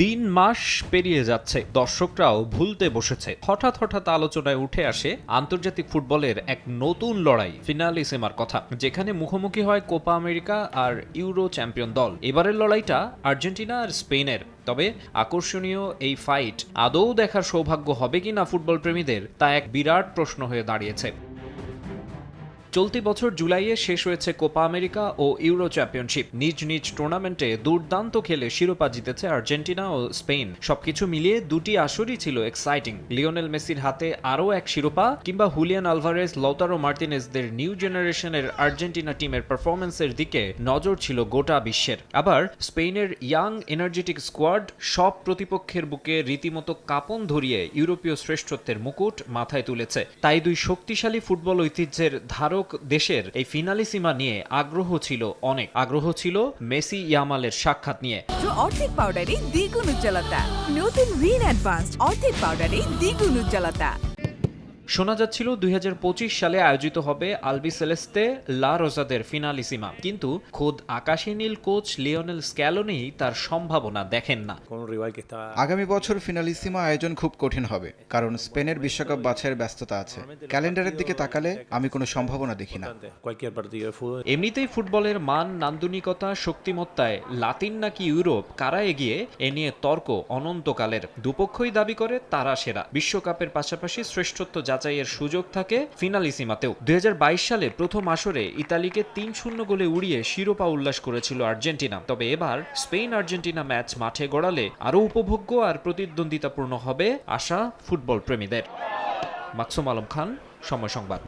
দিন মাস পেরিয়ে যাচ্ছে, দর্শকরাও ভুলতে বসেছে। হঠাৎ হঠাৎ আলোচনায় উঠে আসে আন্তর্জাতিক ফুটবলের এক নতুন লড়াই, ফিনালিসেমার কথা, যেখানে মুখোমুখি হয় কোপা আমেরিকা আর ইউরো চ্যাম্পিয়ন দল। এবারের লড়াইটা আর্জেন্টিনা আর স্পেনের, তবে আকর্ষণীয় এই ফাইট আদৌ দেখার সৌভাগ্য হবে কিনা ফুটবল প্রেমীদের তা এক বিরাট প্রশ্ন হয়ে দাঁড়িয়েছে। চলতি বছর জুলাইয়ে শেষ হয়েছে কোপা আমেরিকা ও ইউরো চ্যাম্পিয়নশিপ। নিজ নিজ টুর্নামেন্টে দুর্দান্ত খেলে শিরোপা জিতেছে আর্জেন্টিনা ও স্পেন। সবকিছু মিলিয়ে দুটি আসরই ছিল এক্সাইটিং লিওনেল মেসির হাতে আরও এক শিরোপা কিংবা হুলিয়ান আলভারেজ, লতারো মার্টিনেসদের নিউ জেনারেশনের আর্জেন্টিনা টিমের পারফরমেন্সের দিকে নজর ছিল গোটা বিশ্বের। আবার স্পেনের ইয়াং এনার্জেটিক স্কোয়াড সব প্রতিপক্ষের বুকে রীতিমতো কাপন ধরিয়ে ইউরোপীয় শ্রেষ্ঠত্বের মুকুট মাথায় তুলেছে। তাই দুই শক্তিশালী ফুটবল ঐতিহ্যের ধারক দেশের এই ফিনালিসিমা নিয়ে আগ্রহ ছিল অনেক। আগ্রহ ছিল মেসি ইয়ামালের সাক্ষাৎ নিয়ে। অর্ধেক পাউডারে দ্বিগুণ উজ্জ্বলতা। নতুন রিন অ্যাডভান্সড অর্ধেক পাউডারে দ্বিগুণ উজ্জ্বলতা। শোনা যাচ্ছিল দুই হাজার পঁচিশ সালে আয়োজিত হবে আলবি সেলেস্তে লা রোজাদের ফিনালিসিমা। কিন্তু খোদ আকাশী নীল কোচ লিওনেল স্ক্যালোনি তার সম্ভাবনা দেখেন না। আগামী বছর ফিনালিসিমা আয়োজন খুব কঠিন হবে কারণ স্পেনের বিশ্বকাপ বাছাইয়ের ব্যস্ততা আছে। ক্যালেন্ডারের দিকে তাকালে আমি কোনো সম্ভাবনা দেখি না। এমনিতেই ফুটবলের মান নান্দনিকতা শক্তিমত্তায় লাতিন নাকি ইউরোপ কারা এগিয়ে এ নিয়ে তর্ক অনন্তকালের। দুপক্ষই দাবি করে তারা সেরা। বিশ্বকাপের পাশাপাশি শ্রেষ্ঠত্ব যাচাইয়ের সুযোগ থাকে ফিনালিসিমাতেও। দুই সালে প্রথম আসরে ইতালিকে তিন শূন্য গোলে উড়িয়ে শিরোপা উল্লাস করেছিল আর্জেন্টিনা। তবে এবার স্পেন আর্জেন্টিনা ম্যাচ মাঠে গড়ালে আরও উপভোগ্য আর প্রতিদ্বন্দ্বিতাপূর্ণ হবে আশা ফুটবল প্রেমীদের মাকসুম আলম খান, সময় সংবাদ।